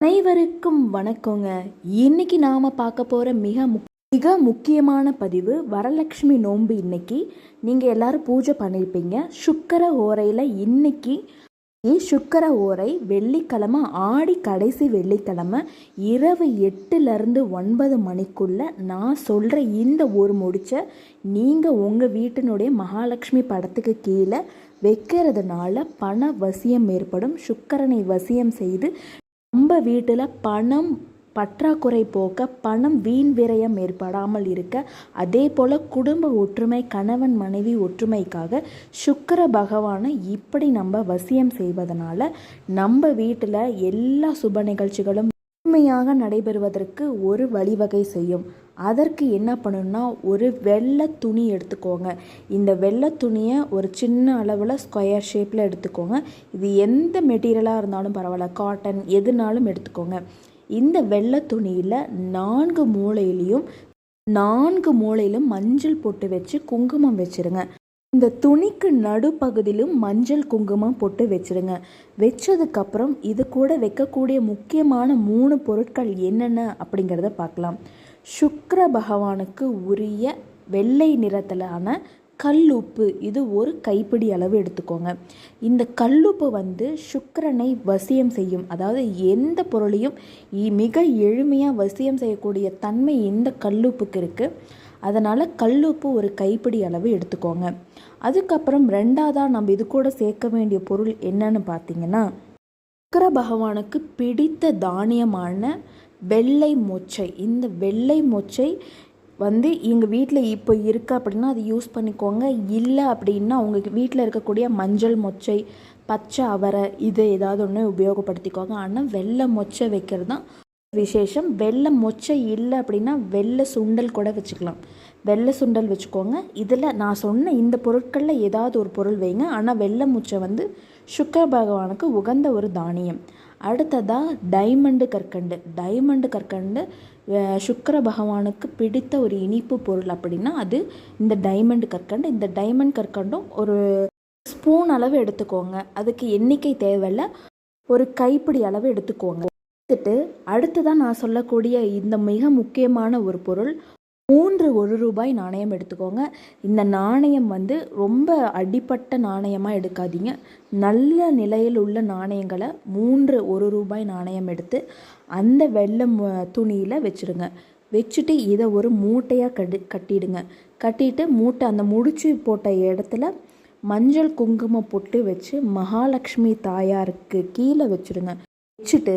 அனைவருக்கும் வணக்கங்க. இன்னைக்கு நாம் பார்க்க போகிற மிக மிக முக்கியமான பதிவு வரலட்சுமி நோன்பு இன்னைக்கு. நீங்கள் எல்லாரும் பூஜை பண்ணியிருப்பீங்க சுக்கர ஓரையில் இன்னைக்கு சுக்கர ஓரை வெள்ளிக்கிழமை ஆடி கடைசி வெள்ளிக்கிழமை இரவு எட்டுலேருந்து ஒன்பது மணிக்குள்ளே நான் சொல்கிற இந்த ஒரு முடிச்ச நீங்கள் உங்கள் வீட்டினுடைய மகாலட்சுமி படத்துக்கு கீழே வைக்கிறதுனால பண வசியம் ஏற்படும். சுக்கரனை வசியம் செய்து நம்ம வீட்டில் பணம் பற்றாக்குறை போக்க பணம் வீண் விரயம் ஏற்படாமல் இருக்க அதே போல் குடும்ப ஒற்றுமை கணவன் மனைவி ஒற்றுமைக்காக சுக்கர பகவானை இப்படி நம்ம வசியம் செய்வதனால நம்ம வீட்டில் எல்லா சுப நிகழ்ச்சிகளும் முழுமையாக நடைபெறுவதற்கு ஒரு வழிவகை செய்யும். அதற்கு என்ன பண்ணணும்னா ஒரு வெள்ளை துணி எடுத்துக்கோங்க. இந்த வெள்ளை துணியை ஒரு சின்ன அளவில் ஸ்கொயர் ஷேப்பில் எடுத்துக்கோங்க. இது எந்த மெட்டீரியலாக இருந்தாலும் பரவாயில்ல. காட்டன் எதுனாலும் எடுத்துக்கோங்க. இந்த வெள்ளை துணியில் நான்கு மூலையிலையும் நான்கு மூலையிலும் மஞ்சள் போட்டு வச்சு குங்குமம் வச்சுருங்க. இந்த துணிக்கு நடுப்பகுதியிலும் மஞ்சள் குங்குமம் போட்டு வச்சுருங்க. வச்சதுக்கப்புறம் இது கூட வைக்கக்கூடிய முக்கியமான மூணு பொருட்கள் என்னென்ன அப்படிங்கிறத பார்க்கலாம். சுக்கர பகவானுக்கு உரிய வெள்ளை நிறத்திலான கல்லுப்பு. இது ஒரு கைப்பிடி அளவு எடுத்துக்கோங்க. இந்த கல்லுப்பு வந்து சுக்கரனை வசியம் செய்யும். அதாவது எந்த பொருளையும் மிக எளிமையாக வசியம் செய்யக்கூடிய தன்மை இந்த கல்லுப்புக்கு இருக்குது அதனால் கல்லுப்பு ஒரு கைப்பிடி அளவு எடுத்துக்கோங்க. அதுக்கப்புறம் ரெண்டாவதாக நம்ம இது கூட சேர்க்க வேண்டிய பொருள் என்னன்னு பார்த்தீங்கன்னா சுக்கர பகவானுக்கு பிடித்த தானியமான வெள்ளை மொச்சை. இந்த வெள்ளை மொச்சை வந்து எங்கள் வீட்டில் இப்போ இருக்குது அப்படின்னா அது யூஸ் பண்ணிக்கோங்க. இல்லை அப்படின்னா உங்கள் வீட்டில் இருக்கக்கூடிய மஞ்சள் மொச்சை பச்சை அவரை இது ஏதாவது ஒன்று உபயோகப்படுத்திக்கோங்க. ஆனால் வெள்ளை மொச்சை வைக்கிறது தான் விசேஷம். வெள்ளை மொச்சை இல்லை அப்படின்னா வெள்ளை சுண்டல் கூட வச்சுக்கலாம். வெள்ளை சுண்டல் வச்சுக்கோங்க. இதில் நான் சொன்ன இந்த பொருட்களில் ஏதாவது ஒரு பொருள் வைங்க. ஆனால் வெள்ளை மொச்சை வந்து சுக்கர பகவானுக்கு உகந்த ஒரு தானியம். அடுத்ததாக டைமண்டு கற்கண்டு. டைமண்டு கற்கண்டு சுக்கர பகவானுக்கு பிடித்த ஒரு இனிப்பு பொருள் அப்படின்னா அது இந்த டைமண்டு கற்கண்டு. இந்த டைமண்ட் கற்கண்டும் ஒரு ஸ்பூன் அளவு எடுத்துக்கோங்க. அதுக்கு எண்ணிக்கை தேவையில்ல. ஒரு கைப்பிடி அளவு எடுத்துக்கோங்க. எடுத்துட்டு அடுத்ததான் நான் சொல்லக்கூடிய இந்த மிக முக்கியமான ஒரு பொருள் மூன்று ஒரு ரூபாய் நாணயம் எடுத்துக்கோங்க. இந்த நாணயம் வந்து ரொம்ப அடிப்பட்ட நாணயமாக எடுக்காதீங்க. நல்ல நிலையில் உள்ள நாணயங்களை மூன்று ஒரு ரூபாய் நாணயம் எடுத்து அந்த வெள்ளை துணியில் வச்சுடுங்க வச்சுட்டு இதை ஒரு மூட்டையாக கட்டி கட்டிடுங்க. கட்டிட்டு மூட்டை அந்த முடிச்சு போட்ட இடத்துல மஞ்சள் குங்குமம் பொட்டு வச்சு மகாலட்சுமி தாயாருக்கு கீழே வச்சுடுங்க வச்சுட்டு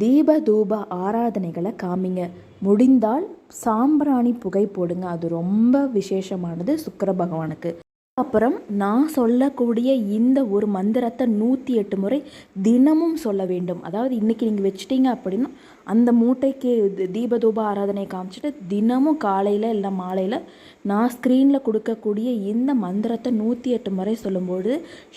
தீப தூப ஆராதனைகளை காமிங்க. முடிந்தால் சாம்பிராணி புகை போடுங்க. அது ரொம்ப விசேஷமானது சுக்கர பகவானுக்கு. அப்புறம் நான் சொல்லக்கூடிய இந்த ஒரு மந்திரத்தை நூற்றி எட்டு முறை தினமும் சொல்ல வேண்டும். அதாவது இன்றைக்கி நீங்கள் வச்சுட்டீங்க அப்படின்னா அந்த மூட்டைக்கு தீபதூப ஆராதனை காமிச்சிட்டு தினமும் காலையில் இல்லை மாலையில் நான் ஸ்க்ரீனில் கொடுக்கக்கூடிய இந்த மந்திரத்தை நூற்றி எட்டு முறை சொல்லும்போது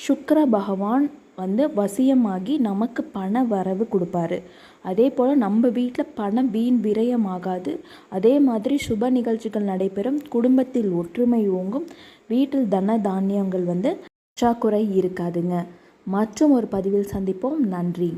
சுக்கர பகவான் வந்து வசியமாகி நமக்கு பண வரவு கொடுப்பாரு. அதே போல் நம்ம வீட்டில் பணம் வீண் விரயமாகாது. அதே மாதிரி சுப நிகழ்ச்சிகள் நடைபெறும். குடும்பத்தில் ஒற்றுமை ஓங்கும். வீட்டில் தன தானியங்கள் வந்து பற்றாக்குறை இருக்காதுங்க. மற்றும் ஒரு பதிவில் சந்திப்போம். நன்றி.